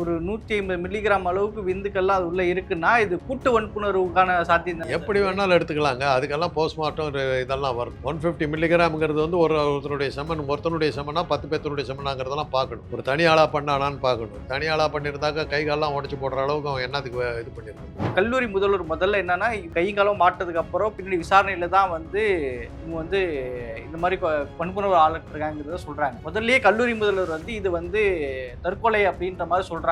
ஒரு நூற்றி ஐம்பது மில்லிகிராம் அளவுக்கு விந்துக்கள்லாம் அது உள்ளே இருக்குன்னா இது கூட்டு வன்புணர்வுக்கான சாத்தியம் தானே எப்படி வேணாலும் எடுத்துக்கலாங்க. அதுக்கெல்லாம் போஸ்ட்மார்ட்டம் இதெல்லாம் வரும். ஒன் ஃபிஃப்டி மில்லிகிராம்ங்கிறது வந்து ஒரு ஒருத்தருடைய செமன் ஒருத்தனுடைய செமனா பத்து பேர்த்தனுடைய செமனாங்கிறதெல்லாம் பார்க்கணும். ஒரு தனியாளாக பண்ணானான்னு பார்க்கணும். தனியாளாக பண்ணியிருந்தாக்க கை காலெல்லாம் உடச்சி போடுற அளவுக்கு அவன் என்னத்துக்கு இது பண்ணியிருக்கணும் கல்லூரி முதல்வர் முதல்ல என்னன்னா கை காலம் மாட்டதுக்கு அப்புறம் பின்னாடி விசாரணையில தான் வந்து இவங்க வந்து இந்த மாதிரி வன்புணர்வு ஆளுங்கிறத சொல்றாங்க. முதல்லயே கல்லூரி முதல்வர் வந்து இது வந்து தற்கொலை அப்படின்ற மாதிரி சொல்றாங்கன்னா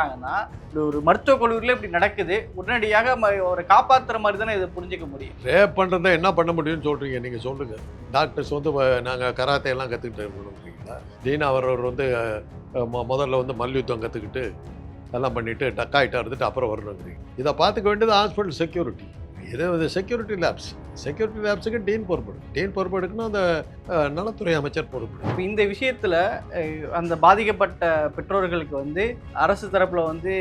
இது ஒரு மருத்துவக் கல்லூரியில இப்படி நடக்குது. உடனடியாக ம- ஒரு காப்பாத்துற மாதிரி தானே இதை புரிஞ்சுக்க முடியும். ரேப் பண்ணுறதா என்ன பண்ண முடியும்னு சொல்கிறீங்க நீங்கள் சொல்லுங்கள் டாக்டர்ஸ் வந்து நாங்கள் கராத்தே எல்லாம் கற்றுக்கிட்டு இருக்கணும்ன்றீங்களா தீனா அவர் வந்து மொ- முதல்ல வந்து மல்யுத்தம் கற்றுக்கிட்டு எல்லாம் பண்ணிவிட்டு டக்காயிட்டா இருந்துட்டு அப்புறம் வரணுங்கிறீங்க. இதை பார்த்துக்க வேண்டியது ஹாஸ்பிட்டல் செக்யூரிட்டி இது செக்யூரிட்டி லேப்ஸ் செக்யூரிட்டி லேப்ஸுக்கு டீன் பொறுப்பெடு டீன் பொறுப்பெடுக்கணும் அந்த அஹ், நலத்துறை அமைச்சர் பொறுப்பெடு இப்போ இந்த விஷயத்துல அந்த பாதிக்கப்பட்ட பெற்றோர்களுக்கு வந்து அரசு தரப்புல வந்து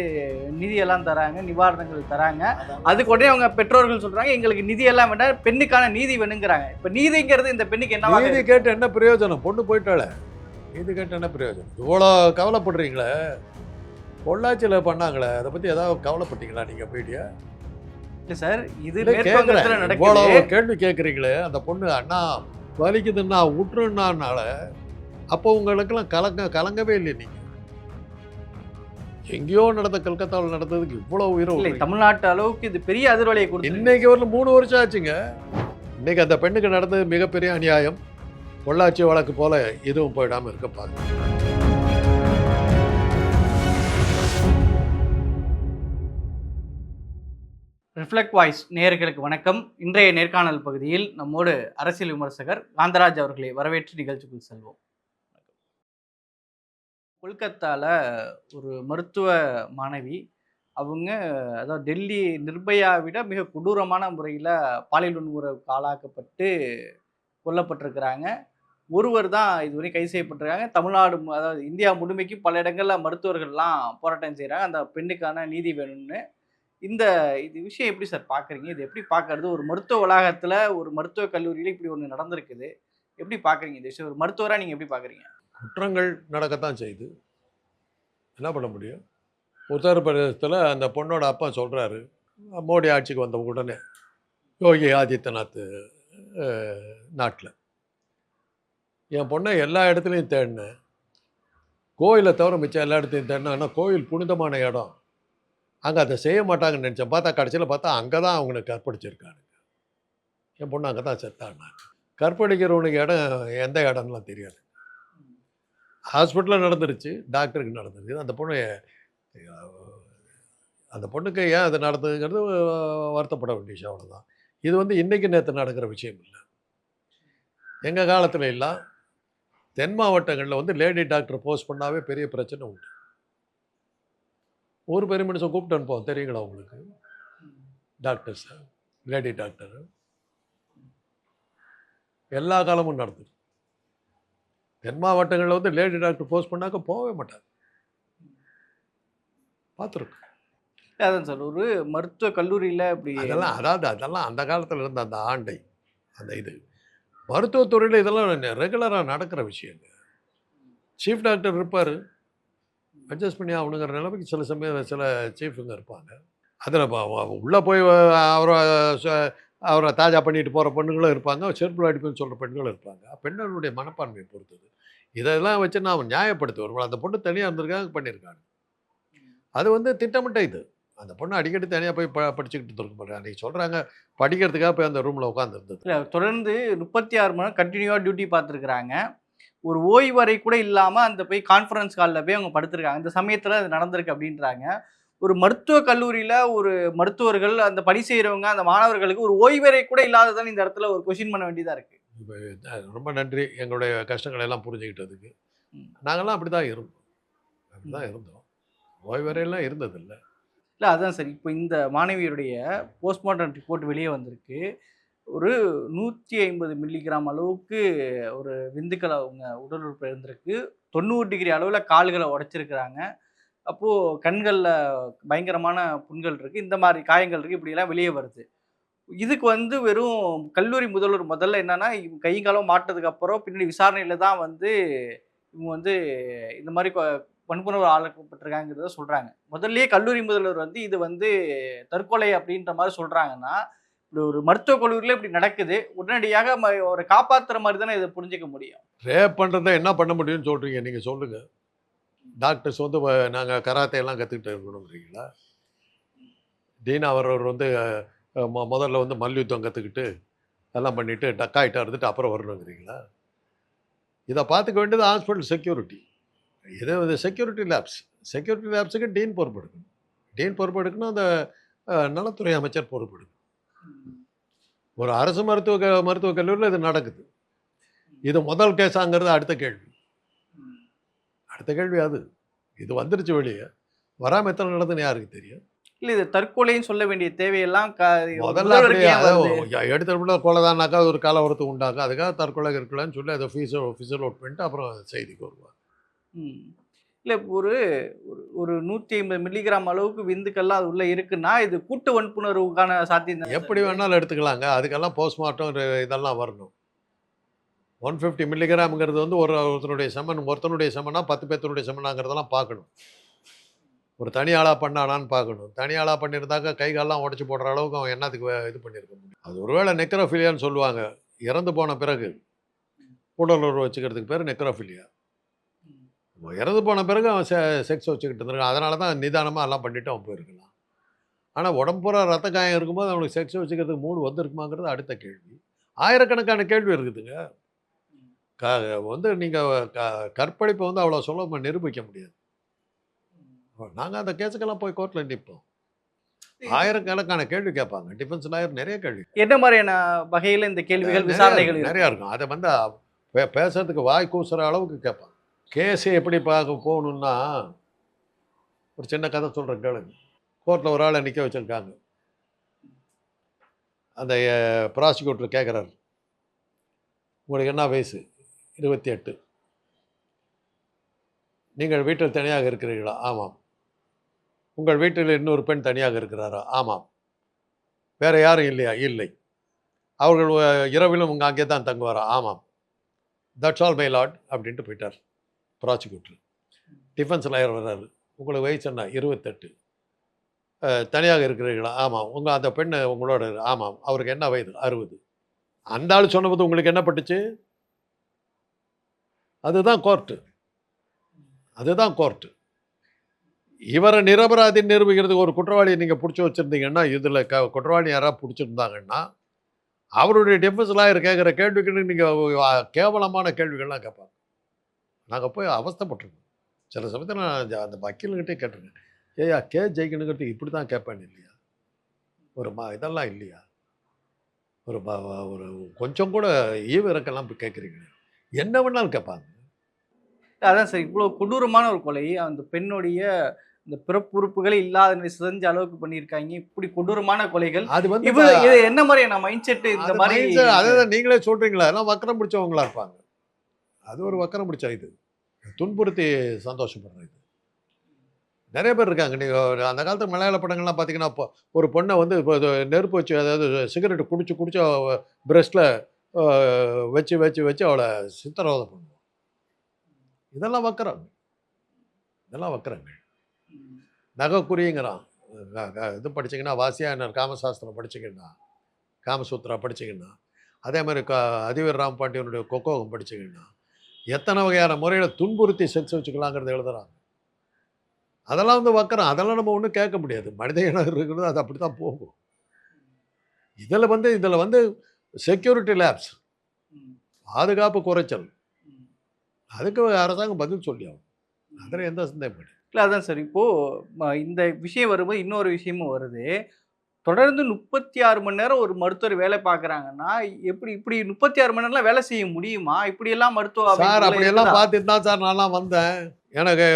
நிதியெல்லாம் தராங்க நிவாரணங்கள் தராங்க. அதுக்கு உடனே அவங்க பெற்றோர்கள் சொல்றாங்க எங்களுக்கு நிதி எல்லாம் வேண்டாம் பெண்ணுக்கான நீதி வேணுங்கிறாங்க. இப்ப நீதிங்கிறது இந்த பெண்ணுக்கு என்ன நீதி கேட்டு என்ன பிரயோஜனம்? பொண்ணு போயிட்டாளே. நீதி கேட்டு என்ன பிரயோஜனம்? இவ்வளோ கவலைப்படுறீங்களே? பொள்ளாச்சியில் பண்ணாங்களே? அதை பற்றி ஏதாவது கவலைப்பட்டீங்களா நீங்கள் போயிட்டியா சார் இது இல்லை மேற்குவங்கத்துல கேட்குறேன் இவ்வளோ நடக்குது கேள்வி கேட்குறீங்களே அந்த பொண்ணு அண்ணா வலிக்குதுன்னா விட்டுருன்னால அப்போ உங்களுக்கெல்லாம் கலங்க கலங்கவே இல்லை நீங்கள் எங்கேயோ நடந்த கல்கத்தாவில் நடந்ததுக்கு இவ்வளோ உயிரை இல்லை. தமிழ்நாட்டு அளவுக்கு இது பெரிய அதிர்வலையை கொடுத்து இன்னைக்கு ஒரு மூணு வருஷம் ஆச்சுங்க. இன்னைக்கு அந்த பெண்ணுக்கு நடந்தது மிகப்பெரிய அநியாயம். பொள்ளாச்சி வழக்கு போல இதுவும் போயிடாம இருக்க பாருங்க. ரிஃப்ளெக்ட் வாய்ஸ் நேயர்களுக்கு வணக்கம். இன்றைய நேர்காணல் பகுதியில் நம்மோடு அரசியல் விமர்சகர் காந்தராஜ் அவர்களை வரவேற்று நிகழ்ச்சிக்குள் செல்வோம். கொல்கத்தாவில் ஒரு மருத்துவ மாணவி அவங்க அதாவது டெல்லி நிர்பயா விட மிக கொடூரமான முறையில் பாலியல் வன்முறைக்கு ஆளாக்கப்பட்டு கொல்லப்பட்டிருக்கிறாங்க. ஒருவர் தான் இதுவரை கைது செய்யப்பட்டிருக்காங்க. தமிழ்நாடு அதாவது இந்தியா முழுமைக்கும் பல இடங்களில் மருத்துவர்கள்லாம் போராட்டம் செய்கிறாங்க அந்த பெண்ணுக்கான நீதி வேணும்னு இந்த இது விஷயம் எப்படி சார் பார்க்குறீங்க? இது எப்படி பார்க்கறது? ஒரு மருத்துவ வளாகத்தில் ஒரு மருத்துவக் கல்லூரியில் இப்படி ஒன்று நடந்திருக்குது. எப்படி பார்க்குறீங்க இந்த விஷயம்? ஒரு மருத்துவராக நீங்கள் எப்படி பார்க்குறீங்க? குற்றங்கள் நடக்கத்தான் செய்யுது. என்ன பண்ண முடியும்? உத்தரப்பிரதேசத்தில் அந்த பொண்ணோட அப்பா சொல்கிறாரு மோடி ஆட்சிக்கு வந்த உடனே யோகி ஆதித்யநாத் நாட்டில். என் பொண்ணை எல்லா இடத்துலையும் தேடினேன். கோயிலை தவிர மிச்சம் எல்லா இடத்தையும் தேடினேன். ஆனால் கோயில் புனிதமான இடம். அங்கே அதை செய்ய மாட்டாங்கன்னு நினச்சேன். பார்த்தா கடைசியில் பார்த்தா அங்கே தான் அவங்களுக்கு கற்பழிச்சிருக்காங்க. என் பொண்ணு அங்கே தான் செத்தாங்க. கற்பழிக்கிறவனுக்கு இடம் எந்த இடம்லாம் தெரியாது. ஹாஸ்பிட்டலில் நடந்துருச்சு. டாக்டருக்கு நடந்துருச்சு அந்த பொண்ணு அந்த பொண்ணுக்கு ஏன் அது நடந்ததுங்கிறது வருத்தப்பட வேண்டிய விஷயம் அவ்வளோதான் இது வந்து இன்றைக்கு நேற்று நடக்கிற விஷயம் இல்லை. எங்கள் காலத்தில் எல்லாம் தென் மாவட்டங்களில் வந்து லேடி டாக்டர் போஸ்ட் பண்ணாவே பெரிய பிரச்சனை உண்டு. ஒரு பெரிய மனுஷன் கூப்பிட்டு அனுப்புவோம் தெரியுங்களா உங்களுக்கு? Doctors lady doctor. எல்லா காலமும் நடந்தது. தென் மாவட்டங்களில் வந்து லேடி டாக்டர் போஸ்ட் பண்ணாக்க போகவே மாட்டாங்க பார்த்துருக்கோம் அதான் சார் ஒரு மருத்துவ கல்லூரியில் இப்படி அதெல்லாம் அதாவது அதெல்லாம் அந்த காலத்தில் இருந்த அந்த ஆண்டை அந்த இது. மருத்துவத்துறையில் இதெல்லாம் ரெகுலராக நடக்கிற விஷயங்க. சீஃப் டாக்டர் இருப்பார். அட்ஜஸ்ட் பண்ணி ஆகணுங்கிற நிலைமைக்கு சில சமயம் சில சீஃபுங்க இருப்பாங்க. அதில் உள்ளே போய் அவரை அவரை தாஜா பண்ணிட்டு போகிற பெண்களும் இருப்பாங்க. செருப்புல அடிப்புன்னு சொல்கிற பெண்களும் இருப்பாங்க. பெண்களுடைய மனப்பான்மையை பொறுத்தது இதெல்லாம் வச்சு நான் நியாயப்படுத்தி வருவோம் அந்த பொண்ணு தனியாக இருந்திருக்காங்க பண்ணியிருக்காங்க. அது வந்து திட்டமிட்ட இது. அந்த பொண்ணு அடிக்கடி தனியாக போய் ப படிச்சுக்கிட்டு இருக்க மாட்டாங்க. அன்றைக்கி சொல்கிறாங்க படிக்கிறதுக்காக போய் அந்த ரூமில் உட்காந்துருந்தது இல்ல, தொடர்ந்து முப்பத்தி ஆறு மணி நேரம் கண்டினியூவாக டியூட்டி பார்த்துருக்குறாங்க. ஒரு ஓய்வறை கூட இல்லாமல் அந்த போய் கான்ஃபரன்ஸ் காலில் போய் அவங்க படுத்திருக்காங்க. இந்த சமயத்தில் அது நடந்திருக்கு அப்படின்றாங்க. ஒரு மருத்துவ கல்லூரியில் ஒரு மருத்துவர்கள் அந்த பணி செய்கிறவங்க அந்த மாணவர்களுக்கு ஒரு ஓய்வறை கூட இல்லாததான் இந்த இடத்துல ஒரு கொஷின் பண்ண வேண்டியதாக இருக்குது இப்போ ரொம்ப நன்றி. எங்களுடைய கஷ்டங்களை எல்லாம் புரிஞ்சுக்கிட்டதுக்கு. நாங்கள்லாம் அப்படி தான் இருந்தோம். அப்படி தான் இருந்தோம். ஓய்வறையெல்லாம் இருந்ததில்லை. இல்லை அதான் சார். இப்போ இந்த மாணவியருடைய போஸ்ட்மார்ட்டம் ரிப்போர்ட் வெளியே வந்திருக்கு. ஒரு நூற்றி ஐம்பது மில்லிகிராம் அளவுக்கு ஒரு விந்துக்கள் அவங்க உடல் உறுப்பு இருந்திருக்கு. தொண்ணூறு டிகிரி அளவில் கால்களை உடைச்சிருக்கிறாங்க. அப்போது கண்களில் பயங்கரமான புண்கள் இருக்குது இந்த மாதிரி காயங்கள் இருக்குது இப்படியெல்லாம் வெளியே வருது. இதுக்கு வந்து வெறும் கல்லூரி முதல்வர் முதல்ல என்னென்னா இவங்க கை மாட்டதுக்கு அப்புறம் பின்னாடி விசாரணையில் தான் வந்து இவங்க வந்து இந்த மாதிரி கொ- வன்புணர்வு ஆளாக்கப்பட்டிருக்காங்கிறத சொல்கிறாங்க முதல்லயே கல்லூரி முதல்வர் வந்து இது வந்து தற்கொலை அப்படின்ற மாதிரி சொல்கிறாங்கன்னா இப்படி ஒரு மருத்துவக் கல்லூரியில் இப்படி நடக்குது. உடனடியாக ம- ஒரு காப்பாத்துற மாதிரி தானே இதை புரிஞ்சுக்க முடியும். ரேப் பண்ணுறதா என்ன பண்ண முடியும்னு சொல்கிறீங்க நீங்கள் சொல்லுங்கள் டாக்டர்ஸ் வந்து நாங்கள் கராத்தே எல்லாம் கற்றுக்கிட்டு இருக்கணுங்கிறீங்களா டீனா அவரவர் வந்து முதல்ல வந்து மல்யுத்தம் கற்றுக்கிட்டு எல்லாம் பண்ணிவிட்டு டக்காயிட்டா இருந்துட்டு அப்புறம் வரணுங்கிறீங்களா? இதை பார்த்துக்க வேண்டியது ஹாஸ்பிட்டல் செக்யூரிட்டி. இது இது செக்யூரிட்டி லேப்ஸ். செக்யூரிட்டி லேப்ஸுக்கு டீன் பொறுப்பெடுக்கணும் டீன் பொறுப்பெடுக்கணும் அந்த நலத்துறை அமைச்சர் பொறுப்பெடுக்கணும் ஒரு அரசு மருத்துவ மருத்துவக் கல்லூரியில் இது நடக்குது. இது முதல் கேஸாங்கிறது அடுத்த கேள்வி. அடுத்த கேள்வி அது. இது வந்துருச்சு வெளியே. வராமல் எத்தனை நடந்துன்னு யாருக்கு தெரியும்? இல்ல இது தற்கொலைன்னு சொல்ல வேண்டிய தேவையெல்லாம் முதல்ல முதல்வருக்கு அப்படியே ஏன் வருது? அதாவது எடுத்த கொலைதானாக்கா ஒரு கலவரத்து உண்டாக்கும். அதுக்காக தற்கொலை இருக்கலாம்னு சொல்லி அதை ஃபீஸர் ஆஃபீஸர் அவுட் பண்ணிட்டு அப்புறம் செய்திக்கு வருவாங்க. இல்ல ஒரு ஒரு- நூத்தி ஐம்பது மில்லிகிராம் அளவுக்கு விந்துக்கள்லாம் அது உள்ள இருக்குன்னா இது கூட்டு வன்புணர்வுக்கான சாத்தியம் எப்படி? வேணாலும் எடுத்துக்கலாங்க. அதுக்கெல்லாம் போஸ்ட்மார்ட்டம் இதெல்லாம் வரணும். ஒன் ஃபிஃப்டி மில்லிகிராம்ங்கிறது வந்து ஒரு ஒருத்தனுடைய செமன் ஒருத்தனுடைய செமனா பத்து பேர்த்தனுடைய செமனாங்கிறதெல்லாம் பார்க்கணும். ஒரு தனி ஆளாக பண்ணானான்னு பார்க்கணும். தனி ஆளாக பண்ணியிருந்தாக்கா கை காலெல்லாம் உடச்சி போடுற அளவுக்கு அவன் என்னத்துக்கு இது பண்ணியிருக்க முடியும்? அது ஒருவேளை நெக்ரோஃபிலியான்னு சொல்லுவாங்க. இறந்து போன பிறகு உடல் உறவு வச்சுக்கிறதுக்கு பேர் நெக்ரோஃபிலியா. இறந்து போன பிறகு அவன் செ செக்ஸ் வச்சுக்கிட்டு இருந்திருக்கான். அதனால தான் நிதானமாக எல்லாம் பண்ணிட்டு அவன் போயிருக்கலாம் ஆனால் உடம்பு பூரா ரத்த காயம் இருக்கும்போது அவனுக்கு செக்ஸ் வச்சுக்கிறதுக்கு மூடு வந்திருக்குமாங்கிறது அடுத்த கேள்வி. ஆயிரக்கணக்கான கேள்வி இருக்குதுங்க. க வந்து நீங்கள் க கற்பழிப்பை வந்து அவ்வளோ சுலபமாக நிரூபிக்க முடியாது. நாங்கள் அந்த கேஸுக்கெல்லாம் போய் கோர்ட்டில் நிற்போம் ஆயிரக்கணக்கான கேள்வி கேட்பாங்க. டிஃபென்ஸ் லாயர் நிறைய கேள்வி என்ன மாதிரியான வகையில இந்த கேள்விகள் நிறைய விசாரணைகள்? நிறையா இருக்கும். அதை வந்து பேசுறதுக்கு வாய் கூசுற அளவுக்கு கேட்பாங்க. கேஸு எப்படி பார்க்க போகணுன்னா ஒரு சின்ன கதை சொல்கிறேன் கேளுங்க. கோர்ட்டில் ஒரு ஆளை நிற்க வச்சுருக்காங்க. அந்த ப்ராசிக்யூட்டர் கேட்குறாரு உங்களுக்கு என்ன வயசு? இருபத்தி எட்டு. நீங்கள் வீட்டில் தனியாக இருக்கிறீர்களா? ஆமாம். உங்கள் வீட்டில் இன்னொரு பெண் தனியாக இருக்கிறாரா? ஆமாம். வேறு யாரும் இல்லையா? இல்லை. அவர்கள் இரவிலும் உங்கள் அங்கே தான் தங்குவாரா? ஆமாம். தட்ஸ் ஆல் மை லாட் அப்படின்ட்டு போயிட்டார். ப்ராசிக்யூட்டர் டிஃபென்ஸ் லாயர் வர்றாரு. உங்களுக்கு வயசு என்ன இருபத்தெட்டு. தனியாக இருக்கிறீர்களா? ஆமாம். உங்கள் அந்த பெண் உங்களோட ஆமாம். அவருக்கு என்ன வயது? அறுபது. அந்த ஆள் சொன்னபோது உங்களுக்கு என்ன பட்டுச்சு? அதுதான் கோர்ட்டு. அதுதான் கோர்ட்டு. இவரை நிரபராதி நிரூபிக்கிறதுக்கு ஒரு குற்றவாளியை நீங்கள் பிடிச்சி வச்சுருந்தீங்கன்னா இதில் க குற்றவாளி யாராவது பிடிச்சிருந்தாங்கன்னா அவருடைய டிஃபென்ஸ் லாயர் கேட்குற கேள்விக்கு நீங்கள் கேவலமான கேள்விகள்லாம் கேட்பாங்க. நாங்கள் போய் அவஸ்தைப்பட்டிருக்கோம் சில சமயத்தில் நான் அந்த- வக்கீல்கிட்டே கேட்டிருக்கேன். ஏயா கே. ஜெயிக்கணுங்கிறதுக்கு இப்படி தான் கேட்பேன் இல்லையா? ஒரு மா இதெல்லாம் இல்லையா? ஒரு ஒரு கொஞ்சம் கூட ஈவு இறக்கெல்லாம் போய் கேட்குறீங்க என்ன வேணாலும் கேட்பாங்க. அதான் சார் இவ்வளவு கொடூரமான ஒரு கொலை. அந்த பெண்ணுடைய இந்த பிறப்புறுப்புகளே இல்லாத சிதைஞ்ச அளவுக்கு பண்ணியிருக்காங்க. இப்படி கொடூரமான கொலைகள். அது வந்து இது என்ன மாதிரியான மைண்ட் செட் இந்த அது மாதிரி அதான் நீங்களே சொல்றீங்களா எல்லாம் வக்கரம் பிடிச்சவங்களா இருப்பாங்க. அது ஒரு வக்கரம் பிடிச்ச இது. துன்புறுத்தி சந்தோஷப்படுற இது. நிறைய பேர் இருக்காங்க. நீங்கள் அந்த காலத்து மலையாள படங்கள்லாம் பார்த்தீங்கன்னா இப்போ ஒரு பொண்ணை வந்து இப்போ நெருப்பு வச்சு அதாவது சிகரெட்டு குடிச்சு குடிச்சு பிரஸ்ட்டில் வச்சு வச்சு வச்சு அவளை சித்திரவதை பண்ணுவோம் இதெல்லாம் வக்கரம். இதெல்லாம் வக்கரங்க ம். நகைக்குறிங்கிறான். இது படிச்சிங்கன்னா வாசியாயனர் காமசாஸ்திரம் படிச்சீங்கன்னா காமசூத்ரா படிச்சீங்கன்னா அதே மாதிரி க அதிவீர் ராம் பாண்டியனுடைய கொக்கோகம் படிச்சீங்கன்னா எத்தனை வகையான முறையில் துன்புறுத்தி செக்ஸ் வச்சுக்கலாங்கிறத எழுதுகிறாங்க அதெல்லாம் வந்து வைக்கிறோம் அதெல்லாம் நம்ம ஒன்றும் கேட்க முடியாது. மனித இனம் இருக்கிறது அது அப்படி தான் போகும். இதில் வந்து இதில் வந்து செக்யூரிட்டி லேப்ஸ் பாதுகாப்பு குறைச்சல். அதுக்கு அரசாங்கம் பதில் சொல்லி ஆகும் அதில் எந்த சந்தேகம் இல்லை. அதான் சார். இப்போது இந்த விஷயம் வரும்போது இன்னொரு விஷயமும் வருது. தொடர்ந்து முப்பத்தி ஆறு மணி நேரம் ஒரு மருத்துவர் வேலை பார்க்கறாங்கன்னா எப்படி இப்படி முப்பத்தி ஆறு மணி நேரம்லாம் வேலை செய்ய முடியுமா? இப்படி எல்லாம் மருத்துவ சார் அப்படியெல்லாம் இருக்குதா? பார்த்துட்டு தான் சார் நான்லாம் வந்தேன். எனக்கு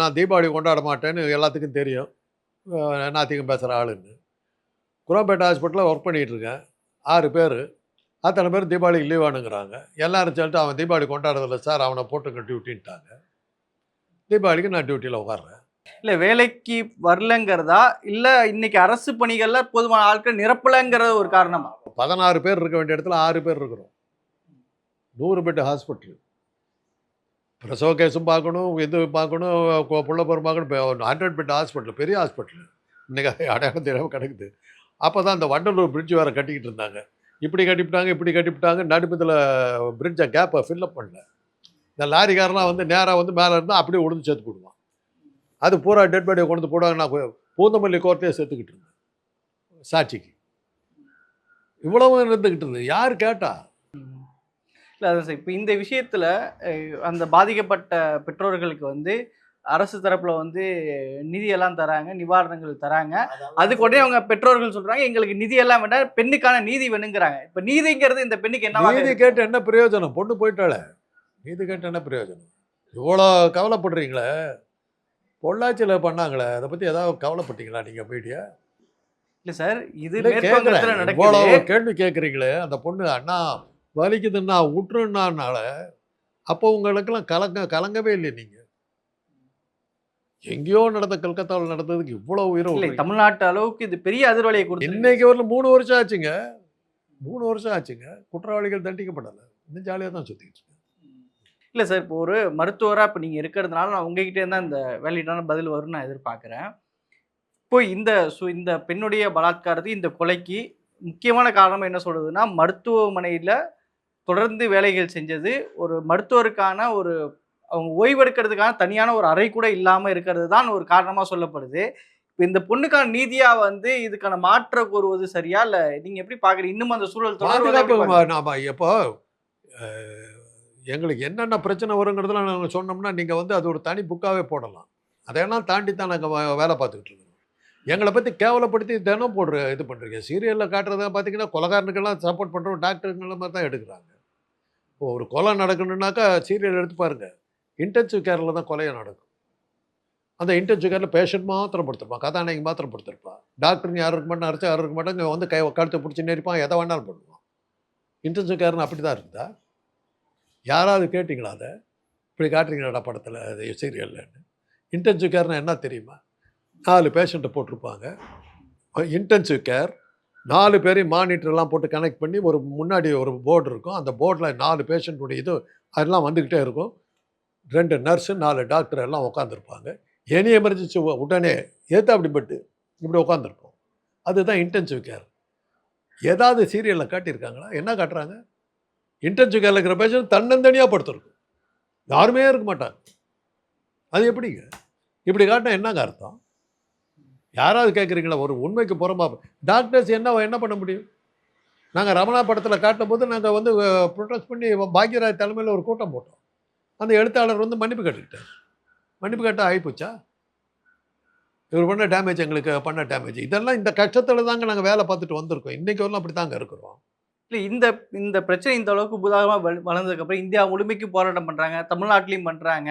நான் தீபாவளி கொண்டாட மாட்டேன்னு எல்லாத்துக்கும் தெரியும். அதிகம் பேசுகிற ஆளுன்னு. குரோம்பேட்டை ஹாஸ்பிட்டலில் ஒர்க் பண்ணிகிட்டு இருக்கேன். ஆறு பேர். அத்தனை பேர் தீபாவளிக்கு லீவ் ஆனுங்கிறாங்க. எல்லாரும் சொல்லிட்டு அவன் தீபாவளி கொண்டாடுறதில்ல சார் அவனை போட்டுக்க டியூட்டின்ட்டாங்க தீபாவளிக்கு நான் டியூட்டியில் உட்கார்றேன் இல்ல வேலைக்கு வரலங்கிறதா? இல்ல இன்னைக்கு அரசு பணிகள்ல போதுமான ஆட்கள் நிரப்பலங்கிறது ஒரு காரணமா? பதினாறு பேர் இருக்க வேண்டிய இடத்துல ஆறு பேர் இருக்கிறோம். நூறு பெட் ஹாஸ்பிட்டல். பிரசவ கேஸும் பார்க்கணும் இது பார்க்கணும் கொ- பார்க்கணும் ஹண்ட்ரட் பெட் ஹாஸ்பிட்டல் பெரிய ஹாஸ்பிட்டல். இன்னைக்கு அடையாளம் தெரியாமல் கிடக்குது. அப்போ தான் அந்த வண்டலூர் பிரிட்ஜ் வேறு கட்டிக்கிட்டு இருந்தாங்க. இப்படி கட்டிவிட்டாங்க இப்படி கட்டிவிட்டாங்க நடுப்பத்தில் பிரிட்ஜை கேப்பை ஃபில்லப் பண்ணல. இந்த லாரிக்காரெலாம் வந்து நேராக வந்து மேலே இருந்தால் அப்படியே உளுந்து சேர்த்து போடுவான். அது பூரா டெட் பாடியை கொண்டு போடுவாங்க. நான் பூந்தமல்லி கோர்ட்லேயே சேர்த்துக்கிட்டு இருந்தேன். சாட்சிக்கு. இவ்வளவு இருந்துக்கிட்டு இருந்தது. யார் கேட்டா? இல்லை அதான் சார். இப்போ இந்த விஷயத்தில் அந்த பாதிக்கப்பட்ட பெற்றோர்களுக்கு வந்து அரசு தரப்புல வந்து நிதியெல்லாம் தராங்க நிவாரணங்கள் தராங்க. அதுக்கு உடனே அவங்க பெற்றோர்கள் சொல்றாங்க எங்களுக்கு நிதி எல்லாம் வேண்டாம் பெண்ணுக்கான நீதி வேணுங்கிறாங்க. இப்போ நீதிங்கிறது இந்த பெண்ணுக்கு என்னவா நீதி கேட்டு என்ன பிரயோஜனம்? பொண்ணு போயிட்டாளே. நீதி கேட்டு என்ன பிரயோஜனம்? இவ்வளோ கவலைப்படுறீங்களே? பொள்ளாச்சியில் பண்ணாங்களே? அதை பற்றி ஏதாவது கவலைப்பட்டீங்களா நீங்கள் மீடியா இல்ல சார் இது இவ்வளோ கேள்வி கேட்குறீங்களே அந்த பொண்ணு அண்ணா வலிக்குதுன்னா விட்டுருன்னால அப்போ உங்களுக்கெல்லாம் கலங்க கலங்கவே இல்லை நீங்கள் எங்கேயோ நடந்த கல்கத்தாவில் நடந்ததுக்கு இவ்வளோ உயிரை இல்லை. தமிழ்நாட்டு அளவுக்கு இது பெரிய அதிர்வலையை கொடுத்து இன்னைக்கு ஒரு மூணு வருஷம் ஆச்சுங்க. மூணு வருஷம் ஆச்சுங்க. குற்றவாளிகள் தண்டிக்கப்படலை. இன்னும் ஜாலியாக தான் சுற்றிக்கிட்டு இல்லை சார் இப்போ ஒரு மருத்துவராக இப்போ நீங்கள் இருக்கிறதுனால நான் உங்ககிட்டே தான் இந்த வேலிடான பதில் வரும்னு நான் எதிர்பார்க்குறேன். இப்போ இந்த சு இந்த பெண்ணுடைய பலாத்காரத்துக்கு இந்த கொலைக்கு முக்கியமான காரணம் என்ன சொல்றதுன்னா மருத்துவமனையில் தொடர்ந்து வேலைகள் செஞ்சது ஒரு மருத்துவருக்கான ஒரு அவங்க ஓய்வெடுக்கிறதுக்கான தனியான ஒரு அறை கூட இல்லாமல் இருக்கிறது தான் ஒரு காரணமாக சொல்லப்படுது. இப்போ இந்த பொண்ணுக்கான நீதியாக வந்து இதுக்கான மாற்ற கூறுவது சரியா? இல்லை நீங்கள் எப்படி பார்க்குறீங்க? இன்னும் அந்த சூழல் பார்க்கறீங்க? நாம எப்போ அஹ், எங்களுக்கு என்னென்ன பிரச்சனை வருங்கிறதுலாம் நாங்கள் சொன்னோம்னா நீங்கள் வந்து அது ஒரு தனி புக்காகவே போடலாம். அதையெல்லாம் தாண்டி தான் நாங்கள் வேலை பார்த்துக்கிட்டு இருக்கோம். எங்களை பற்றி கேவலப்படுத்தி தினம் போடுற இது பண்ணுறீங்க சீரியலில் காட்டுறத பார்த்தீங்கன்னா கொலகாரனுக்கெல்லாம் சப்போர்ட் பண்ணுறோம் டாக்டருங்கள மாதிரி தான் எடுக்கிறாங்க. இப்போ ஒரு கொலை நடக்கணுன்னாக்கா சீரியல் எடுத்து பாருங்க. இன்டென்சிவ் கேரில் தான் கொலையை நடக்கும். அந்த இன்டென்சிவ் கேரில் பேஷண்ட் மாத்திரம் படுத்திருப்பான். கதாநாயகி மாத்திரம் படுத்திருப்பான் டாக்டர்னு யாரும் இருக்க மாட்டேன் அரைச்சா யாரும் இருக்க மாட்டாங்க வந்து கை கழுத்தை பிடிச்சி நெரிப்பான் எதை வேணாலும் பண்ணுவான். இன்டென்சிவ் கேர்னு அப்படி தான் இருந்தா யாராவது கேட்டிங்களா அதை? இப்படி காட்டுறீங்களாடா படத்தில் அது சீரியல்லன்னு இன்டென்சிவ் கேர்னால் என்ன தெரியுமா? நாலு பேஷண்ட்டை போட்டிருப்பாங்க. இன்டென்சிவ் கேர் நாலு பேரையும் மானிட்டர்லாம் போட்டு கனெக்ட் பண்ணி ஒரு முன்னாடி ஒரு போர்டு இருக்கும். அந்த போர்டில் நாலு பேஷண்ட்டுடைய இது அதெல்லாம் வந்துக்கிட்டே இருக்கும். ரெண்டு நர்ஸு நாலு டாக்டர் எல்லாம் உட்காந்துருப்பாங்க எனி எமர்ஜென்சி உடனே ஏற்ற அப்படிப்பட்டு இப்படி உட்காந்துருப்போம் அதுதான் இன்டென்சிவ் கேர் ஏதாவது சீரியலில் காட்டியிருக்காங்களா? என்ன காட்டுறாங்க? இன்டென்சிவ் கேரில் இருக்கிற பேஷண்ட் தன்னந்தனியாக படுத்துருக்கும். யாருமே இருக்க மாட்டாங்க. அது எப்படிங்க? இப்படி காட்டினா என்னங்க அர்த்தம்? யாராவது கேட்குறீங்களா ஒரு உண்மைக்கு புறமா டாக்டர்ஸ் என்ன என்ன பண்ண முடியும்? நாங்கள் ரமணா படத்தில் காட்டும் போது நாங்கள் வந்து ப்ரொட்டஸ்ட் பண்ணி பாக்யராஜ் தலைமையில் ஒரு கூட்டம் போட்டோம். அந்த எழுத்தாளர் வந்து மன்னிப்பு கேட்டுக்கிட்டார். மன்னிப்பு கேட்டால் ஆகிப்போச்சா இவர் பண்ண டேமேஜ் எங்களுக்கு பண்ண டேமேஜ் இதெல்லாம் இந்த கஷ்டத்தில் தாங்க நாங்கள் வேலை பார்த்துட்டு வந்திருக்கோம். இன்றைக்கி வரலாம் அப்படி தாங்க இருக்கிறோம். இல்லை இந்த இந்த பிரச்சனை இந்த அளவுக்கு புதாகமாக வளர்ந்ததுக்கப்புறம் இந்தியா முழுமைக்கு போராட்டம் பண்ணுறாங்க தமிழ்நாட்டிலையும் பண்ணுறாங்க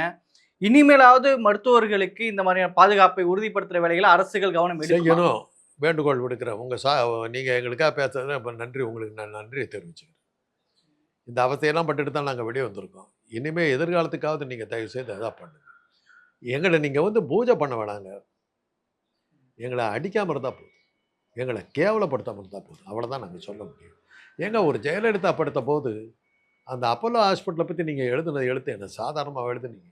இனிமேலாவது மருத்துவர்களுக்கு இந்த மாதிரியான பாதுகாப்பை உறுதிப்படுத்துகிற வேலைகளை அரசுகள் கவனம் செய்யணும். வேண்டுகோள் விடுக்கிறேன். உங்கள் சா நீங்கள் எங்களுக்காக பேசுறது இப்போ நன்றி. உங்களுக்கு நான் நன்றி தெரிவிச்சுக்கிறேன். இந்த அவஸ்தையெல்லாம் பட்டுட்டு தான் நாங்கள் வெளியே வந்திருக்கோம். இனிமேல் எதிர்காலத்துக்காவது நீங்கள் தயவு செய்து அதான் பண்ணுங்கள் எங்களை நீங்கள் வந்து பூஜை பண்ண வேணாங்க. எங்களை அடிக்காமல் இருந்தால் போதும். எங்களை கேவலப்படுத்தாமல் இருந்தால் போதும். அவ்வளோதான் நாங்கள் சொல்ல முடியும். ஏங்க ஒரு ஜெயலலிதா படுத்த போது அந்த அப்போலோ ஹாஸ்பிட்டலை பற்றி நீங்கள் எழுதுனது எழுத்து என்ன? சாதாரணமாக எழுதுனீங்க?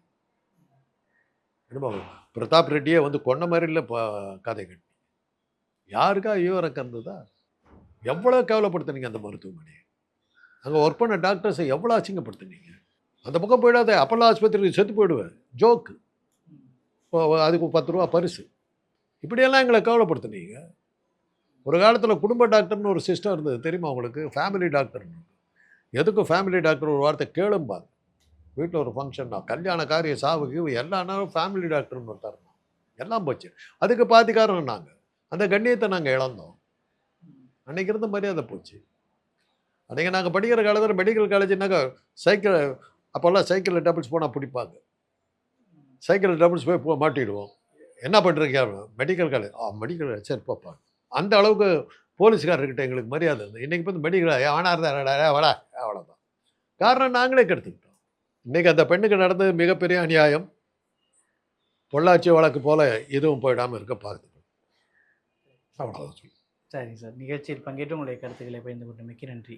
என்னமோ பிரதாப் ரெட்டியே வந்து கொண்ட மாதிரி இல்லை கதை கட்டி யாருக்கா ஈவரம் கந்ததா எவ்வளோ கேவலப்படுத்துனீங்க அந்த மருத்துவமனையை? அங்கே ஒர்க் பண்ண டாக்டர்ஸை எவ்வளோ அசிங்கப்படுத்துனீங்க? அந்த பக்கம் போயிடாத அப்பல்லோ ஆஸ்பத்திரிக்கு செத்து போயிடுவேன் ஜோக்கு அதுக்கு பத்து ரூபா பரிசு. இப்படியெல்லாம் எங்களை கவலைப்படுத்துனீங்க. ஒரு காலத்தில் குடும்ப டாக்டர்னு ஒரு சிஸ்டம் இருந்தது. தெரியுமா உங்களுக்கு? ஃபேமிலி டாக்டர்னு எதுக்கும் ஃபேமிலி டாக்டர் ஒரு வார்த்தை கேளும்பாங்க வீட்டில் ஒரு ஃபங்க்ஷன்னா கல்யாண காரிய சாவுக்கு எல்லா நேரம் ஃபேமிலி டாக்டர்னு ஒருத்தர் எல்லாம் போச்சு. அதுக்கு பாதிக்காரன் நாங்கள் அந்த கண்ணியத்தை நாங்கள் இழந்தோம். அன்றைக்கி இருந்த மரியாதை போச்சு. அன்றைக்கி நாங்கள் படிக்கிற காலத்தில் மெடிக்கல் காலேஜ்னாக்கா சைக்கிள் அப்போல்லாம் சைக்கிளில் டபுள்ஸ் போனால் பிடிப்பாங்க. சைக்கிளில் டபுள்ஸ் போய் போ மாட்டிடுவோம். என்ன பண்ணுறீங்க மெடிக்கல் காலேஜ் ஆ மெடிக்கல் சரி பார்ப்பாங்க அந்த அளவுக்கு போலீஸ்காரர்கிட்ட எங்களுக்கு மரியாதை இருந்தது இன்றைக்கி வந்து மெடிக்கல் ஆனார் தான் வடா அவ்வளோதான் காரணம் நாங்களே கெடுத்துக்கிட்டோம். இன்றைக்கி அந்த பெண்ணுக்கு நடந்தது மிகப்பெரிய அநியாயம். பொள்ளாச்சி வழக்கு போல் இதுவும் போயிடாமல் இருக்க பார்த்து அவ்வளோதான் சொல்லி சரிங்க சார் நிகழ்ச்சியில் பங்கேற்று உங்களுடைய கருத்துக்களை பகிர்ந்து கொண்டு மிக்க நன்றி.